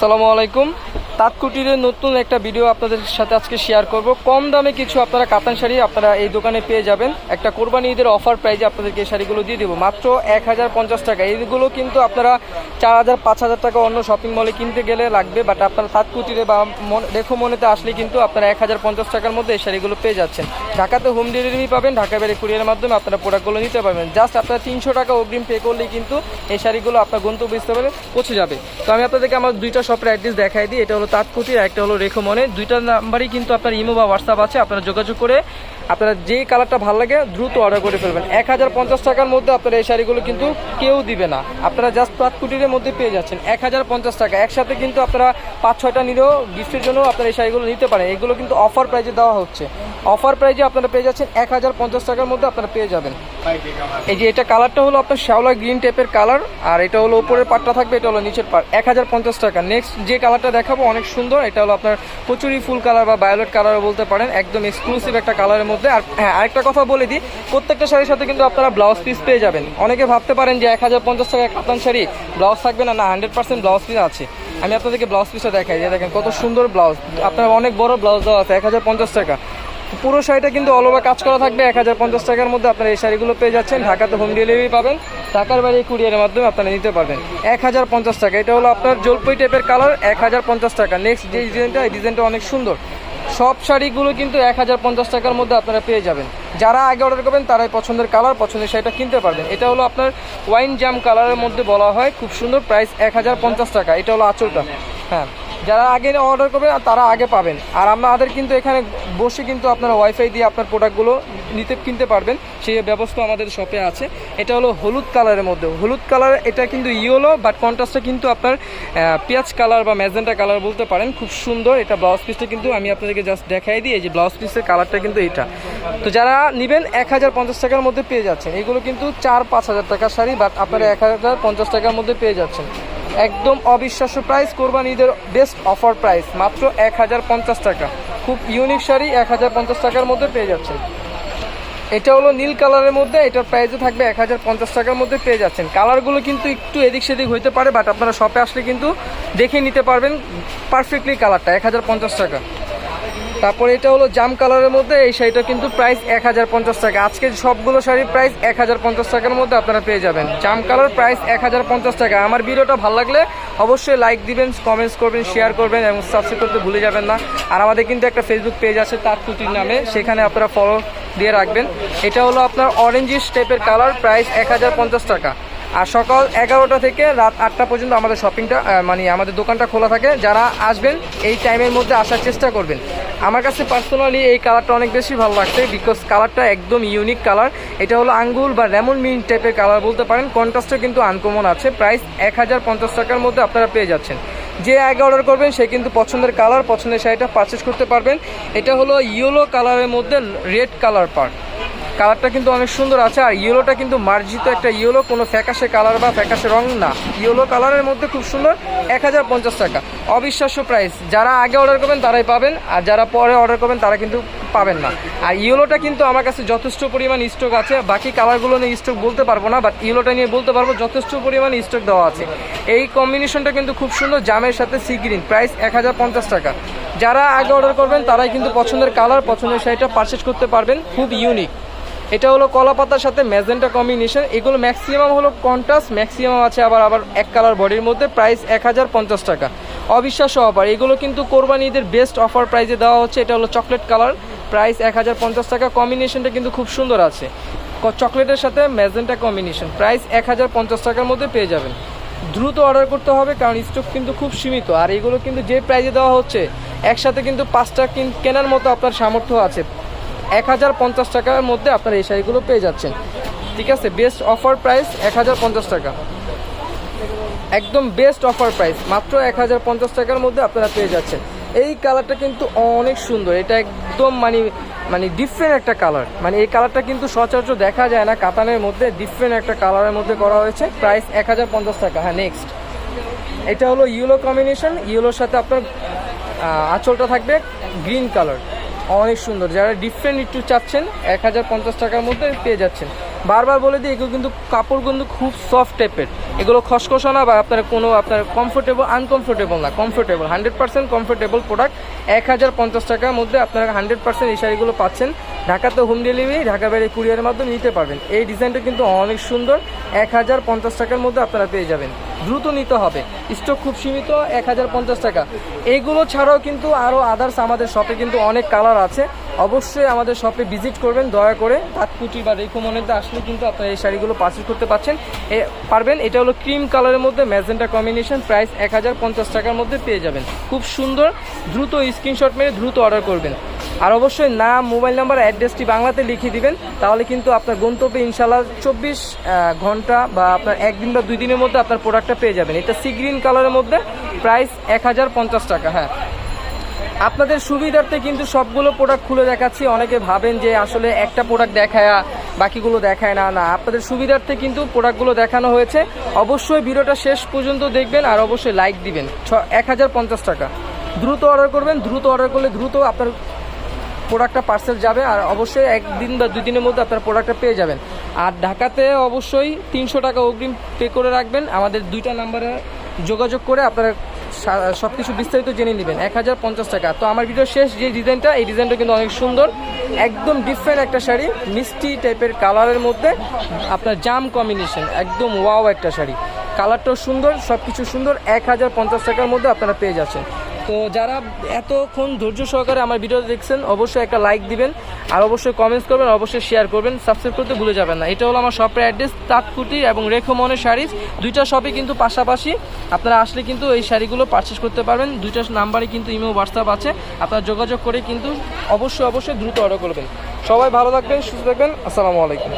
আসসালামু আলাইকুম। তাঁতকুটিরের নতুন একটা ভিডিও আপনাদের সাথে আজকে শেয়ার করব। কম দামে কিছু আপনারা কাতান শাড়ি আপনারা এই দোকানে পেয়ে যাবেন। একটা কোরবানি ঈদের অফার প্রাইজে আপনাদেরকে এই শাড়িগুলো দিয়ে দেবো। মাত্র এক হাজার পঞ্চাশ টাকা। এইগুলো কিন্তু আপনারা চার হাজার, পাঁচ হাজার টাকা অন্য শপিং মলে কিনতে গেলে লাগবে বাট আপনারা তাঁতকুটিরে বা রেখো মনেতে আসলে কিন্তু আপনারা এক হাজার পঞ্চাশ টাকার মধ্যে এই শাড়িগুলো পেয়ে যাচ্ছেন। ঢাকাতে হোম ডেলিভারি পাবেন, ঢাকা বেড়ে কুরিয়ারের মাধ্যমে আপনারা প্রোডাক্টগুলো নিতে পারবেন। জাস্ট আপনারা তিনশো টাকা অগ্রিম পে করলেই কিন্তু এই শাড়িগুলো আপনার গন্তব্য গন্তব্যস্থলে পৌঁছে যাবে। তো আমি আপনাদেরকে আমার দুইটা শপের অ্যাড্রেস দেখাই দিই। এটা হলো তাঁতকুটি আর একটা হলো রেখো মনে। দুইটা নাম্বারই কিন্তু আপনার ইমো বা হোয়াটসঅ্যাপ আছে, আপনারা যোগাযোগ করে আপনারা যেই কালারটা ভালো লাগে দ্রুত অর্ডার করে ফেলবেন। এক হাজার পঞ্চাশ টাকার মধ্যে আপনারা এই শাড়িগুলো কিন্তু কেউ দিবে না। আপনারা জাস্ট তাঁতকুটির মধ্যে পেয়ে যাচ্ছেন। এক হাজার পঞ্চাশ টাকা। একসাথে কিন্তু আপনারা পাঁচ ছয়টা নিলেও গিফটের জন্য আপনারা এই শাড়িগুলো নিতে পারেন। এগুলো কিন্তু অফার প্রাইজে দেওয়া হচ্ছে। অফার প্রাইজে আপনারা পেয়ে যাচ্ছেন এক হাজার পঞ্চাশ টাকার মধ্যে আপনারা পেয়ে যাবেন। এই যে এটা কালারটা হলো আপনার শ্যাওলা গ্রিন টাইপের কালার, আর এটা হলো উপরের পাটটা থাকবে, এটা হলো নিচের পাট। এক হাজার পঞ্চাশ টাকা। নেক্সট যে কালারটা দেখাবো অনেক সুন্দর, এটা হলো আপনার কচুরি ফুল কালার বা ভায়োলেট কালারও বলতে পারেন, একদম এক্সক্লুসিভ একটা কালারের মধ্যে। আর হ্যাঁ আরেকটা কথা বলে দিই, প্রত্যেকটা শাড়ির সাথে কিন্তু আপনারা ব্লাউজ পিস পেয়ে যাবেন। অনেকে ভাবতে পারেন যে এক হাজার পঞ্চাশ টাকা কাতান শাড়ি ব্লাউজ থাকবে না না হান্ড্রেড পার্সেন্ট ব্লাউজ পিস আছে। আমি আপনাদেরকে ব্লাউজ পিসটা দেখাই, যে দেখেন কত সুন্দর ব্লাউজ আপনার অনেক বড় ব্লাউজ দেওয়া আছে, এক হাজার পঞ্চাশ টাকা। পুরো শাড়িটা কিন্তু অল ওভার কাজ করা থাকবে, এক হাজার পঞ্চাশ টাকার মধ্যে আপনারা এই শাড়িগুলো পেয়ে যাচ্ছেন। ঢাকাতে হোম ডেলিভারি পাবেন, ঢাকার বাইরে কুরিয়ারের মাধ্যমে আপনারা নিতে পারবেন। এক হাজার পঞ্চাশ টাকা, এটা হলো আপনার জলপাই টাইপের কালার এক হাজার পঞ্চাশ টাকা। নেক্সট যে ডিজাইনটা এই ডিজাইনটা অনেক সুন্দর। সব শাড়িগুলো কিন্তু এক হাজার পঞ্চাশ টাকার মধ্যে আপনারা পেয়ে যাবেন। যারা আগে অর্ডার করবেন, তারাই পছন্দের কালার পছন্দের শাড়িটা কিনতে পারবেন। এটা হলো আপনার ওয়াইন জাম কালারের মধ্যে বলা হয়। খুব সুন্দর প্রাইস এক হাজার পঞ্চাশ টাকা। এটা হলো আঁচলটা। হ্যাঁ। যারা আগে অর্ডার করবেন তারা আগে পাবেন। আর আমাদের কিন্তু এখানে বসে কিন্তু আপনারা ওয়াইফাই দিয়ে আপনার প্রোডাক্টগুলো নিতে, কিনতে পারবেন। সেই ব্যবস্থা আমাদের শপে আছে। এটা হলো হলুদ কালারের মধ্যে। হলুদ কালার এটা কিন্তু ইয়েলো বাট কন্ট্রাস্টটা কিন্তু আপনার পেঁয়াজ কালার বা ম্যাজেন্টা কালার বলতে পারেন। খুব সুন্দর। এটা ব্লাউজ পিসটা কিন্তু আমি আপনাদেরকে জাস্ট দেখাই দিই। এই যে ব্লাউজ পিসের কালারটা কিন্তু এটা তো যারা নেবেন, এক হাজার পঞ্চাশ টাকার মধ্যে পেয়ে যাচ্ছেন। এগুলো কিন্তু চার পাঁচ হাজার টাকার শাড়ি বাট আপনারা এক হাজার পঞ্চাশ টাকার মধ্যে পেয়ে যাচ্ছেন। একদম অবিশ্বাস্য প্রাইস কোরবান ঈদের বেস্ট অফার প্রাইস মাত্র এক হাজার পঞ্চাশ টাকা। খুব ইউনিক শাড়ি, এক হাজার পঞ্চাশ টাকার মধ্যে পেয়ে যাচ্ছে এটা হলো নীল কালারের মধ্যে, এটার প্রাইসে থাকবে এক হাজার পঞ্চাশ টাকার মধ্যে পেয়ে যাচ্ছেন। কালারগুলো কিন্তু একটু এদিক সেদিক হইতে পারে বাট আপনারা শপে আসলে কিন্তু দেখে নিতে পারবেন পারফেক্টলি কালারটা, এক হাজার পঞ্চাশ টাকা। তারপরে এটা হলো জাম কালারের মধ্যে, এই শাড়িটা কিন্তু প্রাইস এক হাজার পঞ্চাশ টাকা। আজকে সবগুলো শাড়ির প্রাইস এক হাজার পঞ্চাশ টাকার মধ্যে আপনারা পেয়ে যাবেন। জাম কালার প্রাইস এক হাজার পঞ্চাশ টাকা। আমার ভিডিওটা ভালো লাগলে অবশ্যই লাইক দিবেন কমেন্টস করবেন শেয়ার করবেন এবং সাবস্ক্রাইব করতে ভুলে যাবেন না। আর আমাদের কিন্তু একটা ফেসবুক পেজ আছে, তার কুটির নামে। সেখানে আপনারা ফলো দিয়ে রাখবেন। এটা হলো আপনার অরেঞ্জিস টাইপের কালার প্রাইস এক হাজার পঞ্চাশ টাকা। আর সকাল এগারোটা থেকে রাত আটটা পর্যন্ত আমাদের শপিংটা মানে আমাদের দোকানটা খোলা থাকে। যারা আসবেন, এই টাইমের মধ্যে আসার চেষ্টা করবেন। আমার কাছে পার্সোনালি এই কালারটা অনেক বেশি ভালো লাগছে বিকজ কালারটা একদম ইউনিক কালার এটা হলো আঙ্গুল বা রেমন মিন টাইপের কালার বলতে পারেন। কন্ট্রাস্টটা কিন্তু আনকমন আছে। প্রাইস এক হাজার পঞ্চাশ টাকার মধ্যে আপনারা পেয়ে যাচ্ছেন। যে আগে অর্ডার করবেন, সে কিন্তু পছন্দের কালার পছন্দের শাড়িটা পারচেস করতে পারবেন। এটা হলো ইয়েলো কালারের মধ্যে রেড কালার পার্ট কালারটা কিন্তু অনেক সুন্দর আছে, আর ইয়েলোটা কিন্তু মার্জিত একটা ইয়েলো, কোনো ফ্যাকাশে কালার বা ফ্যাকাশে রং না। ইয়েলো কালারের মধ্যে খুব সুন্দর, এক হাজার পঞ্চাশ টাকা। অবিশ্বাস্য প্রাইস যারা আগে অর্ডার করবেন, তারাই পাবেন, আর যারা পরে অর্ডার করবেন, তারা কিন্তু পাবেন না। আর ইয়েলোটা কিন্তু আমার কাছে যথেষ্ট পরিমাণ স্টক আছে, বাকি কালারগুলো নিয়ে স্টক বলতে পারব না বাট ইয়েলোটা নিয়ে বলতে পারব, যথেষ্ট পরিমাণ স্টক দেওয়া আছে। এই কম্বিনেশনটা কিন্তু খুব সুন্দর, জামের সাথে সি গ্রিন প্রাইস এক হাজার পঞ্চাশ টাকা। যারা আগে অর্ডার করবেন, তারাই কিন্তু পছন্দের কালার পছন্দের শাড়িটা পারচেস করতে পারবেন, খুব ইউনিক এটা হলো কলা পাতার সাথে ম্যাজেন্টা কম্বিনেশন। এগুলো ম্যাক্সিমাম হলো কন্ট্রাস্ট ম্যাক্সিমাম আছে আবার আবার এক কালার বডির মধ্যে। প্রাইস এক হাজার পঞ্চাশ টাকা। অবিশ্বাস্য অফার এগুলো কিন্তু কোরবানি ঈদের বেস্ট অফার প্রাইসে দেওয়া হচ্ছে। এটা হলো চকলেট কালার প্রাইস এক হাজার পঞ্চাশ টাকা। কম্বিনেশনটা কিন্তু খুব সুন্দর আছে। চকলেটের সাথে ম্যাজেন্টা কম্বিনেশন প্রাইস এক হাজার পঞ্চাশ টাকার মধ্যে পেয়ে যাবেন। দ্রুত অর্ডার করতে হবে কারণ স্টক কিন্তু খুব সীমিত। আর এগুলো কিন্তু যে প্রাইজে দেওয়া হচ্ছে, একসাথে কিন্তু পাঁচটা কিন- কেনার মতো আপনার সামর্থ্য আছে। এক হাজার পঞ্চাশ টাকার মধ্যে আপনারা এই শাড়িগুলো পেয়ে যাচ্ছেন। ঠিক আছে বেস্ট অফার প্রাইস এক হাজার পঞ্চাশ টাকা। একদম বেস্ট অফার প্রাইস মাত্র এক হাজার পঞ্চাশ টাকার মধ্যে আপনারা পেয়ে যাচ্ছেন। এই কালারটা কিন্তু অনেক সুন্দর, এটা একদম মানে মানে ডিফারেন্ট একটা কালার মানে এই কালারটা কিন্তু সচরাচর দেখা যায় না, কাতানের মধ্যে ডিফারেন্ট একটা কালারের মধ্যে করা হয়েছে। প্রাইস এক হাজার পঞ্চাশ টাকা হ্যাঁ নেক্সট এটা হলো ইয়েলো কম্বিনেশন ইয়েলোর সাথে আপনার আঁচলটা থাকবে গ্রিন কালার অনেক সুন্দর। যারা ডিফারেন্ট একটু চাচ্ছেন, এক হাজার পঞ্চাশ টাকার মধ্যে পেয়ে যাচ্ছেন। বারবার বলে দিই, এগুলো কিন্তু কাপড় কিন্তু খুব সফট টাইপের এগুলো খসখসা না বা আপনার কোনো, আপনার কমফোর্টেবল আনকমফোর্টেবল না। Comfortable hundred percent comfortable product এক হাজার পঞ্চাশ টাকার মধ্যে আপনারা হান্ড্রেড পার্সেন্ট এই শাড়িগুলো পাচ্ছেন। ঢাকাতে হোম ডেলিভারি ঢাকা বাইরে কুরিয়ারের মাধ্যমে নিতে পারবেন। এই ডিজাইনটা কিন্তু অনেক সুন্দর। এক হাজার পঞ্চাশ টাকার মধ্যে আপনারা পেয়ে যাবেন। দ্রুত নিতে হবে। স্টক খুব সীমিত, এক হাজার পঞ্চাশ টাকা। এইগুলো ছাড়াও কিন্তু আরও আদার্স আমাদের শপে কিন্তু অনেক কালার আছে। অবশ্যই আমাদের শপে ভিজিট করবেন, দয়া করে। তাৎকুটি বা রেখোমনেতে আসলে কিন্তু আপনারা এই শাড়িগুলো পারচেস করতে পারছেন পারবেন। এটা হলো ক্রিম কালারের মধ্যে ম্যাজেন্টা কম্বিনেশন প্রাইস এক হাজার পঞ্চাশ টাকার মধ্যে পেয়ে যাবেন। খুব সুন্দর, দ্রুত স্ক্রিনশট মেরে দ্রুত অর্ডার করবেন। আর অবশ্যই নাম, মোবাইল নাম্বার, অ্যাড্রেসটি বাংলাতে লিখে দিবেন। তাহলে কিন্তু আপনার গন্তব্যে ইনশাল্লাহ চব্বিশ ঘণ্টা বা আপনার একদিন বা দুই দিনের মধ্যে আপনার প্রোডাক্টটা পেয়ে যাবেন। এটা সি গ্রিন কালারের মধ্যে প্রাইস এক হাজার পঞ্চাশ টাকা হ্যাঁ। আপনাদের সুবিধার্থে কিন্তু সবগুলো প্রোডাক্ট খুলে দেখাচ্ছি। অনেকে ভাবেন যে আসলে একটা প্রোডাক্ট দেখায়, বাকিগুলো দেখায় না। না, আপনাদের সুবিধার্থে কিন্তু প্রোডাক্টগুলো দেখানো হয়েছে। অবশ্যই ভিডিওটা শেষ পর্যন্ত দেখবেন আর অবশ্যই লাইক দিবেন। ছ, এক হাজার পঞ্চাশ টাকা। দ্রুত অর্ডার করবেন। দ্রুত অর্ডার করলে দ্রুত আপনার প্রোডাক্টটা পার্সেল যাবে আর অবশ্যই একদিন বা দুই দিনের মধ্যে আপনার প্রোডাক্টটা পেয়ে যাবেন। আর ঢাকাতে অবশ্যই তিনশো টাকা অগ্রিম পে করে রাখবেন। আমাদের দুইটা নাম্বারে যোগাযোগ করে আপনারা সব কিছু বিস্তারিত জেনে নেবেন। এক হাজার পঞ্চাশ টাকা। তো আমার ভিডিও শেষ যে ডিজাইনটা এই ডিজাইনটা কিন্তু অনেক সুন্দর। একদম ডিফারেন্ট একটা শাড়ি, মিষ্টি টাইপের কালারের মধ্যে। আপনার জাম কম্বিনেশন একদম ওয়াও একটা শাড়ি। কালারটাও সুন্দর সব কিছু সুন্দর। এক হাজার পঞ্চাশ টাকার মধ্যে আপনারা পেয়ে যাচ্ছেন। তো যারা এতক্ষণ ধৈর্য সহকারে আমার ভিডিও দেখছেন, অবশ্যই একটা লাইক দিবেন আর অবশ্যই কমেন্টস করবেন, অবশ্যই শেয়ার করবেন সাবস্ক্রাইব করতে ভুলে যাবেন না। এটা হলো আমার শপের অ্যাড্রেস তাঁতকুটি এবং রেখমনের শাড়িজ দুইটা শপে কিন্তু পাশাপাশি। আপনারা আসলে কিন্তু এই শাড়িগুলো পারচেস করতে পারবেন। দুইটা নাম্বারে কিন্তু ইমো হোয়াটসঅ্যাপ আছে। আপনারা যোগাযোগ করে কিন্তু অবশ্যই অবশ্যই দ্রুত অর্ডার করবেন। সবাই ভালো থাকবেন, সুস্থ থাকবেন। আসসালামু আলাইকুম।